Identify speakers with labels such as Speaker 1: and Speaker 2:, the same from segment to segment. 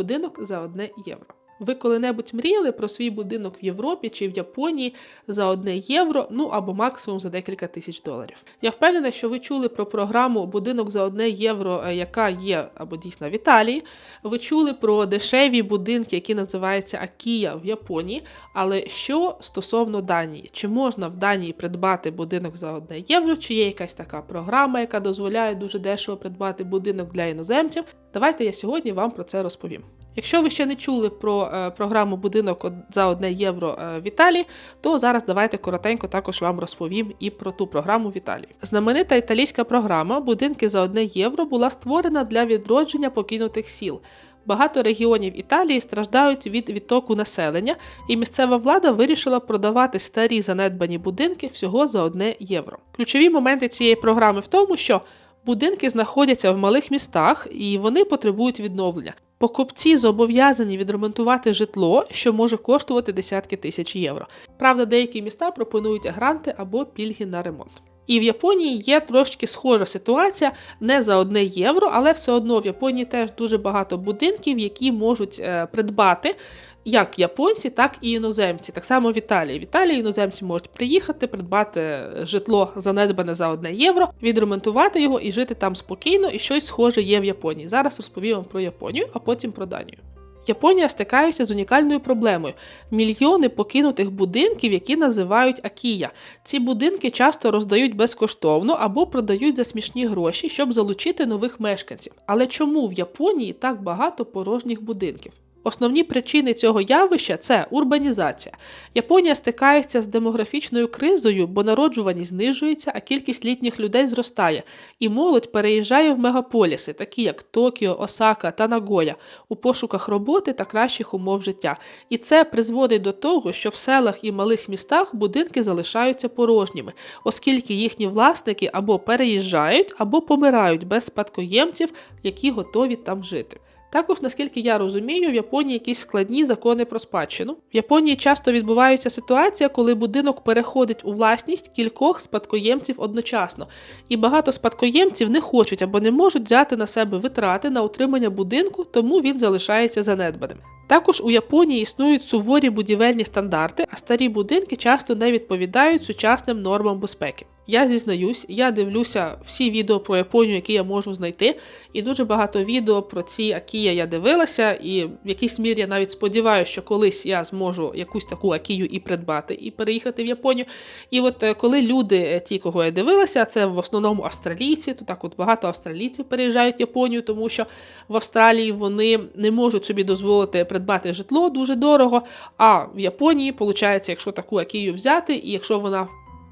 Speaker 1: будинок за 1 євро. Ви коли-небудь мріяли про свій будинок в Європі чи в Японії за 1 євро, ну або максимум за декілька тисяч доларів. Я впевнена, що ви чули про програму Будинок за 1 євро, е, яка є або дійсно в Італії. Ви чули про дешеві будинки, які називаються Акія в Японії. Але що стосовно Данії? Чи можна в Данії придбати будинок за 1 євро? Чи є якась така програма, яка дозволяє дуже дешево придбати будинок для іноземців? Давайте я сьогодні вам про це розповім. Якщо ви ще не чули про е, програму Будинок за 1 євро е, в Італії, то зараз давайте коротенько також вам розповім і про ту програму в Італії. Знаменита італійська програма Будинки за 1 євро була створена для відродження покинутих сіл. Багато регіонів Італії страждають від відтоку населення, і місцева влада вирішила продавати старі занедбані будинки всього за 1 євро. Ключові моменти цієї програми в тому, що будинки знаходяться в малих містах і вони потребують відновлення. Покупці зобов'язані відремонтувати житло, що може коштувати десятки тисяч євро. Правда, деякі міста пропонують гранти або пільги на ремонт. І в Японії є трошки схожа ситуація, не за одне євро, але все одно в Японії теж дуже багато будинків, які можуть е, придбати як японці, так і іноземці. Так само в Італії. В Італії іноземці можуть приїхати, придбати житло занедбане за 1 євро, відремонтувати його і жити там спокійно, і щось схоже є в Японії. Зараз розповім вам про Японію, а потім про Данію. Японія стикається з унікальною проблемою: мільйони покинутих будинків, які називають акія. Ці будинки часто роздають безкоштовно або продають за смішні гроші, щоб залучити нових мешканців. Але чому в Японії так багато порожніх будинків? Основні причини цього явища це урбанізація. Японія стикається з демографічною кризою, бо народжуваність знижується, а кількість літніх людей зростає, і молодь переїжджає в мегаполіси, такі як Токіо, Осака та Нагоя, у пошуках роботи та кращих умов життя. І це призводить до того, що в селах і малих містах будинки залишаються порожніми, оскільки їхні власники або переїжджають, або помирають без спадкоємців, які готові там жити. Також, наскільки я розумію, в Японії якісь складні закони про спадщину. В Японії часто відбувається ситуація, коли будинок переходить у власність кількох спадкоємців одночасно, і багато спадкоємців не хочуть або не можуть взяти на себе витрати на утримання будинку, тому він залишається занедбаним. Також у Японії існують суворі будівельні стандарти, а старі будинки часто не відповідають сучасним нормам безпеки. Я зізнаюсь, я дивлюся всі відео про Японію, які я можу знайти, і дуже багато відео про ці Акія я дивилася, і в якійсь мірі я навіть сподіваюся, що колись я зможу якусь таку Акію і придбати, і переїхати в Японію. І от е, коли люди, е, ті, кого я дивилася, це в основному австралійці, то так от багато австралійців переїжджають в Японію, тому що в Австралії вони не можуть собі дозволити придбати житло дуже дорого. А в Японії, виходить, якщо таку Акію взяти, і якщо вона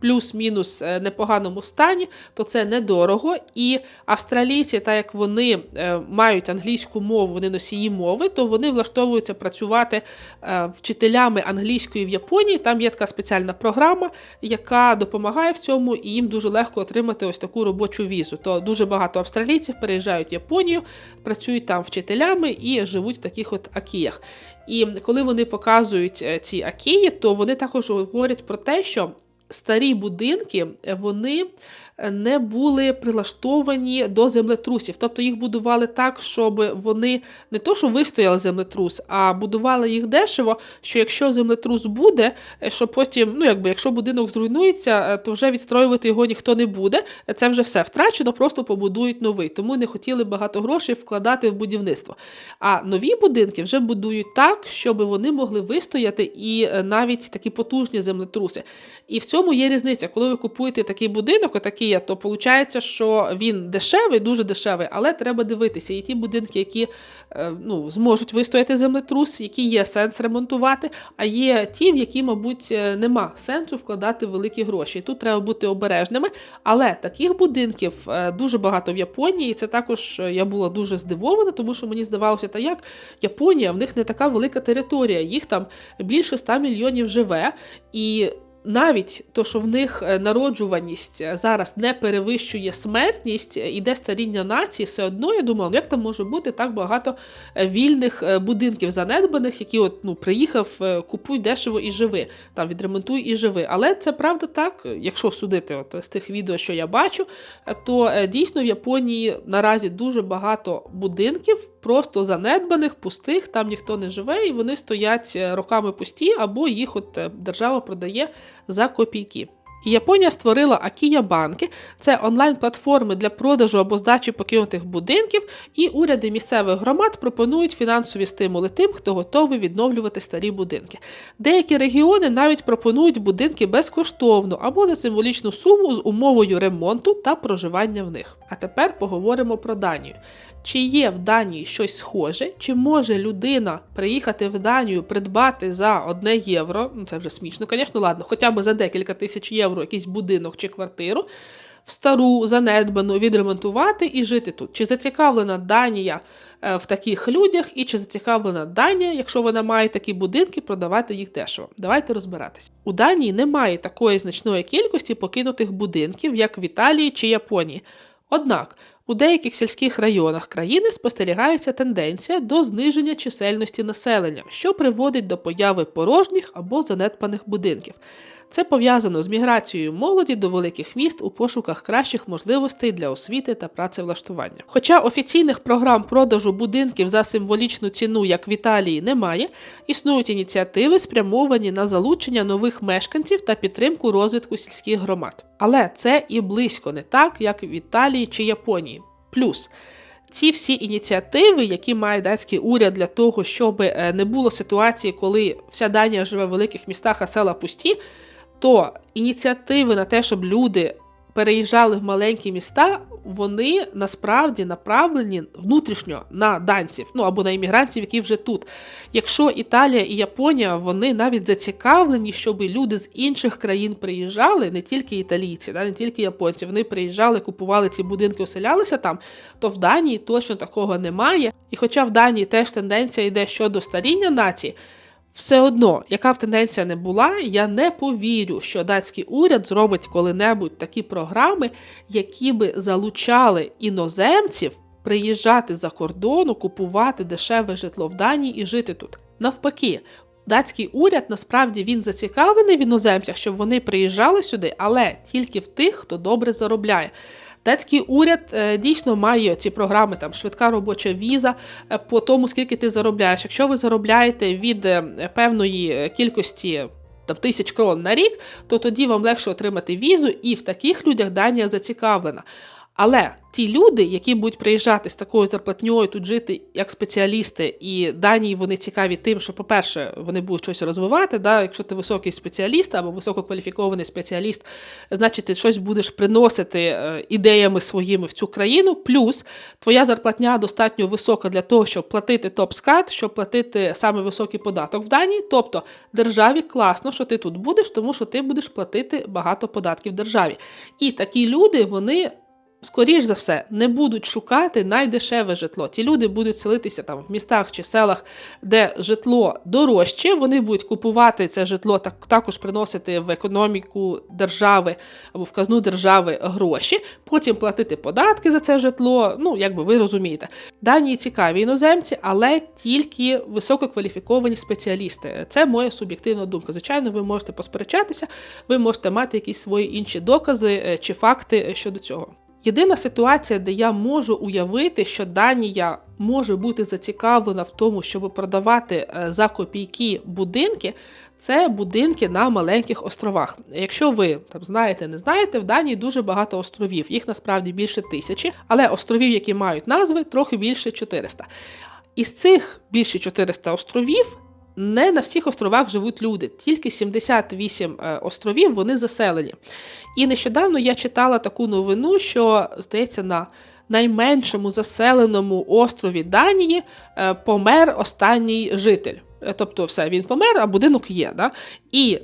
Speaker 1: плюс-мінус е, непоганому стані, то це недорого. І австралійці, так як вони е, мають англійську мову, вони носії мови, то вони влаштовуються працювати е, вчителями англійської в Японії. Там є така спеціальна програма, яка допомагає в цьому, і їм дуже легко отримати ось таку робочу візу. То дуже багато австралійців переїжджають в Японію, працюють там вчителями і живуть в таких от акіях. І коли вони показують ці акії, то вони також говорять про те, що старі будинки е, вони е, не були прилаштовані до землетрусів. Тобто їх будували так, щоб вони не то, що вистояли землетрус, а будували їх дешево, що якщо землетрус буде, е, що потім, ну якби якщо будинок зруйнується, то вже відстроювати його ніхто не буде. Це вже все втрачено, просто побудують новий. Тому не хотіли багато грошей вкладати в будівництво. А нові будинки вже будують так, щоб вони могли вистояти і навіть такі потужні землетруси. І в цьому є різниця. Коли ви купуєте такий будинок, отакий, то виходить, що він дешевий, дуже дешевий, але треба дивитися. І ті будинки, які е, ну, зможуть вистояти землетрус, які є сенс ремонтувати, а є ті, в які, мабуть, е, нема сенсу вкладати великі гроші. Тут треба бути обережними. Але таких будинків е, дуже багато в Японії, і це також я була дуже здивована, тому що мені здавалося, та як Японія, в них не така велика територія, їх там більше 100 мільйонів живе. і навіть то, що в них е, народжуваність е, зараз не перевищує смертність, е, іде старіння нації, все одно я думала, ну як там може бути так багато вільних будинків занедбаних, які от ну приїхав, купуй дешево і живи, там відремонтуй і живи. Але це правда так, якщо судити от з тих відео, що я бачу, то дійсно в Японії наразі дуже багато будинків просто занедбаних, пустих, там ніхто не живе, і вони стоять е, роками пусті, або їх от е, держава продає за копійки. Японія створила Акія банки, це онлайн-платформи для продажу або здачі покинутих будинків, і уряди місцевих громад пропонують фінансові стимули тим, хто готовий відновлювати старі будинки. Деякі регіони навіть пропонують будинки безкоштовно або за символічну суму з умовою ремонту та проживання в них. А тепер поговоримо про Данію. Чи є в Данії щось схоже, чи може людина приїхати в Данію, придбати за 1 євро, ну це вже смішно, звісно, ладно, хоча б за декілька тисяч євро якийсь будинок чи квартиру, в стару, занедбану, відремонтувати і жити тут? Чи зацікавлена Данія е, в таких людях, і чи зацікавлена Данія, якщо вона має такі будинки, продавати їх дешево? Давайте розбиратись. У Данії немає такої значної кількості покинутих будинків, як в Італії чи Японії. Однак у деяких сільських районах країни спостерігається тенденція до зниження чисельності населення, що приводить до появи порожніх або занедбаних будинків. Це пов'язано з міграцією молоді до великих міст у пошуках кращих можливостей для освіти та працевлаштування. Хоча офіційних програм продажу будинків за символічну ціну, як в Італії, немає, існують ініціативи, спрямовані на залучення нових мешканців та підтримку розвитку сільських громад. Але це і близько не так, як в Італії чи Японії. Плюс ці всі ініціативи, які має датський уряд для того, щоб е, не було ситуації, коли вся Данія живе в великих містах, а села пусті, то ініціативи на те, щоб люди переїжджали в маленькі міста, вони насправді направлені внутрішньо на данців, ну або на іммігрантів, які вже тут. Якщо Італія і Японія вони навіть зацікавлені, щоб люди з інших країн приїжджали, не тільки італійці, не тільки японці, вони приїжджали, купували ці будинки, оселялися там, то в Данії точно такого немає. І хоча в Данії теж тенденція йде щодо старіння нації. Все одно, яка б тенденція не була, я не повірю, що датський уряд зробить коли-небудь такі програми, які би залучали іноземців приїжджати за кордону, купувати дешеве житло в Данії і жити тут. Навпаки, датський уряд насправді він зацікавлений в іноземцях, щоб вони приїжджали сюди, але тільки в тих, хто добре заробляє. Датський уряд е, дійсно має ці програми, там швидка робоча віза е, по тому, скільки ти заробляєш. Якщо ви заробляєте від е, певної кількості там, тисяч крон на рік, то тоді вам легше отримати візу, і в таких людях Данія зацікавлена. Але ті люди, які будуть приїжджати з такою зарплатньою тут жити як спеціалісти, і дані вони цікаві тим, що, по-перше, вони будуть щось розвивати. Да? Якщо ти високий спеціаліст або висококваліфікований спеціаліст, значить ти щось будеш приносити е, ідеями своїми в цю країну. Плюс твоя зарплатня достатньо висока для того, щоб платити топ-скат, щоб платити саме високий податок в Данії. Тобто державі класно, що ти тут будеш, тому що ти будеш платити багато податків державі. І такі люди, вони скоріш за все, не будуть шукати найдешеве житло. Ті люди будуть селитися там в містах чи селах, де житло дорожче. Вони будуть купувати це житло, так також приносити в економіку держави або в казну держави гроші, потім платити податки за це житло. Ну, якби ви розумієте. Данії цікаві іноземці, але тільки висококваліфіковані спеціалісти. Це моя суб'єктивна думка. Звичайно, ви можете посперечатися, ви можете мати якісь свої інші докази е, чи факти щодо цього. Єдина ситуація, де я можу уявити, що Данія може бути зацікавлена в тому, щоб продавати е, за копійки будинки, це будинки на маленьких островах. Якщо ви там знаєте, не знаєте, в Данії дуже багато островів, їх насправді більше тисячі, але островів, які мають назви, трохи більше 400. Із цих більше 400 островів не на всіх островах живуть люди, тільки 78 е, островів вони заселені. І нещодавно я читала таку новину, що, здається, на найменшому заселеному острові Данії е, помер останній житель. Е, тобто, все, він помер, а будинок є. Да? І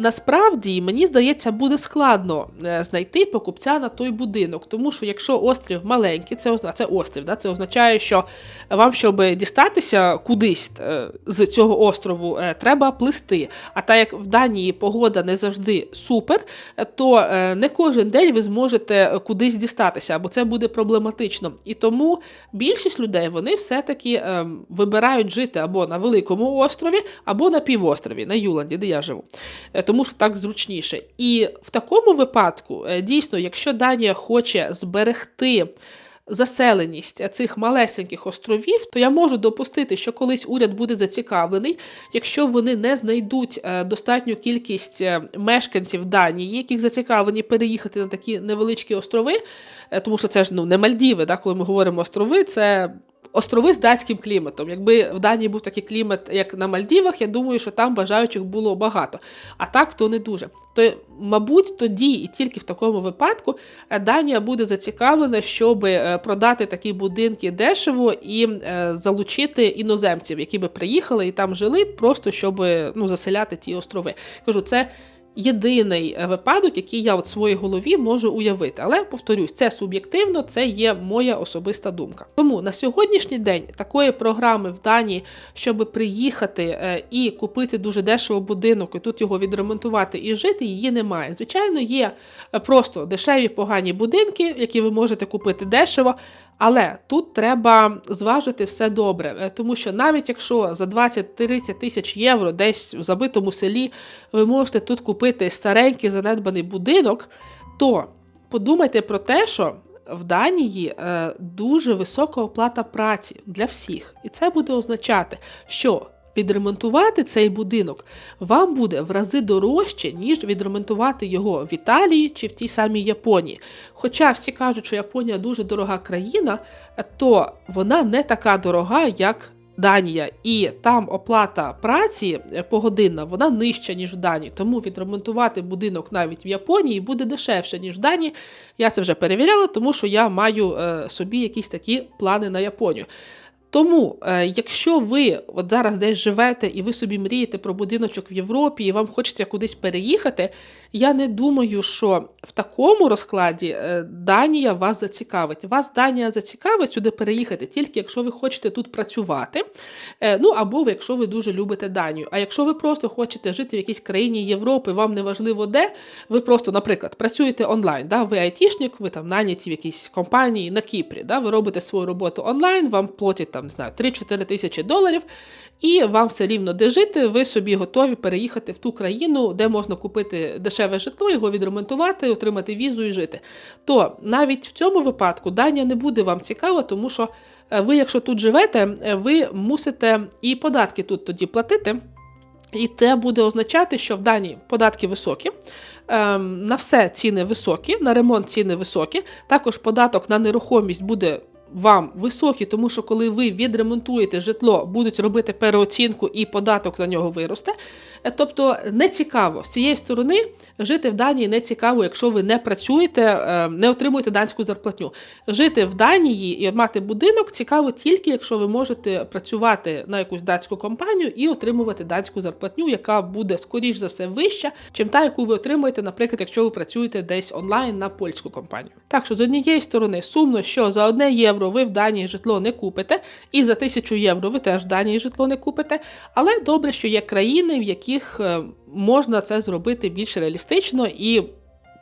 Speaker 1: Насправді, мені здається, буде складно е, знайти покупця на той будинок, тому що якщо острів маленький, це це острів, да, це означає, що вам, щоб дістатися кудись е, з цього острову, е, треба плисти. А так як в Данії погода не завжди супер, то не кожен день ви зможете кудись дістатися, або це буде проблематично. І тому більшість людей вони все-таки вибирають жити або на великому острові, або на півострові, на Юланді, де я живу тому що так зручніше. І в такому випадку, е, дійсно, якщо Данія хоче зберегти заселеність цих малесеньких островів, то я можу допустити, що колись уряд буде зацікавлений, якщо вони не знайдуть е, достатню кількість е, мешканців Данії, яких зацікавлені переїхати на такі невеличкі острови, тому що це ж ну не Мальдіви, да, коли ми говоримо острови, це острови з датським кліматом. Якби в Данії був такий клімат, як на Мальдівах, я думаю, що там бажаючих було багато. А так то не дуже. То, мабуть, тоді і тільки в такому випадку е, Данія буде зацікавлена, щоб е, продати такі будинки дешево і е, залучити іноземців, які би приїхали і там жили, просто щоб ну, заселяти ті острови. Кажу, це єдиний е, випадок, який я от в своїй голові можу уявити. Але повторюсь, це суб'єктивно, це є моя особиста думка. Тому на сьогоднішній день такої програми в Данії, щоб приїхати е, і купити дуже дешево будинок, і тут його відремонтувати і жити, її немає. Звичайно, є е, просто дешеві погані будинки, які ви можете купити дешево. Але тут треба зважити все добре, е, тому що навіть якщо за 20-30 тисяч євро десь в забитому селі ви можете тут купити старенький занедбаний будинок, то подумайте про те, що в Данії е, дуже висока оплата праці для всіх, і це буде означати, що відремонтувати цей будинок вам буде в рази дорожче, ніж відремонтувати його в Італії чи в тій самій Японії. Хоча всі кажуть, що Японія дуже дорога країна, то вона не така дорога, як. Данія, і там оплата праці погодинна, вона нижча, ніж в Данії. Тому відремонтувати будинок навіть в Японії буде дешевше, ніж в Данії. Я це вже перевіряла, тому що я маю е, собі якісь такі плани на Японію. Тому, е, якщо ви от зараз десь живете і ви собі мрієте про будиночок в Європі, і вам хочеться кудись переїхати, я не думаю, що в такому розкладі е, Данія вас зацікавить. Вас Данія зацікавить сюди переїхати, тільки якщо ви хочете тут працювати, е, ну або якщо ви дуже любите Данію. А якщо ви просто хочете жити в якійсь країні Європи, вам не важливо де, ви просто, наприклад, працюєте онлайн, да, ви айтішник, ви там наняті в якійсь компанії на Кіпрі, да, ви робите свою роботу онлайн, вам платять там не знаю 3-4 тисячі доларів, і вам все рівно де жити, ви собі готові переїхати в ту країну, де можна купити дешеве житло, його відремонтувати, отримати візу і жити. То навіть в цьому випадку Данія не буде вам цікава, тому що е, ви, якщо тут живете, е, ви мусите і податки тут тоді платити. І це буде означати, що в Данії податки високі, ем, на все ціни високі, на ремонт ціни високі. Також податок на нерухомість буде вам високі, тому що коли ви відремонтуєте житло, будуть робити переоцінку і податок на нього виросте. Е, тобто не цікаво з цієї сторони жити в Данії не цікаво, якщо ви не працюєте, е, не отримуєте данську зарплатню. Жити в Данії і мати будинок цікаво тільки, якщо ви можете працювати на якусь датську компанію і отримувати данську зарплатню, яка буде скоріш за все вища, чим та, яку ви отримуєте, наприклад, якщо ви працюєте десь онлайн на польську компанію. Так що з однієї сторони сумно, що за одне євро ви в Данії житло не купите, і за тисячу євро ви теж в Данії житло не купите. Але добре, що є країни, в які яких е, можна це зробити більш реалістично і.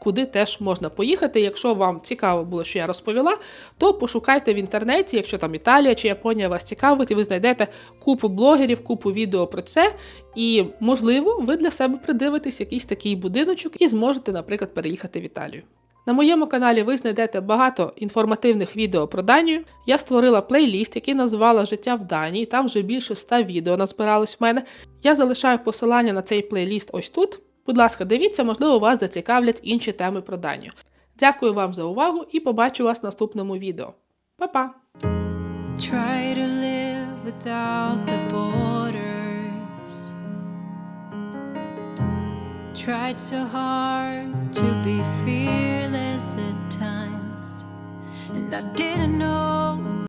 Speaker 1: Куди теж можна поїхати. Якщо вам цікаво було, що я розповіла, то пошукайте в інтернеті, якщо там Італія чи Японія вас цікавить, і ви знайдете купу блогерів, купу відео про це. І, можливо, ви для себе придивитесь якийсь такий будиночок і зможете, наприклад, переїхати в Італію. На моєму каналі ви знайдете багато інформативних відео про Данію. Я створила плейліст, який назвала Життя в Данії. Там вже більше 100 відео назбиралось в мене. Я залишаю посилання на цей плейліст ось тут. Будь ласка, дивіться, можливо, вас зацікавлять інші теми про Данію. Дякую вам за увагу і побачу вас в наступному відео. Па-па! Tried so hard to be fearless at times, and I didn't know.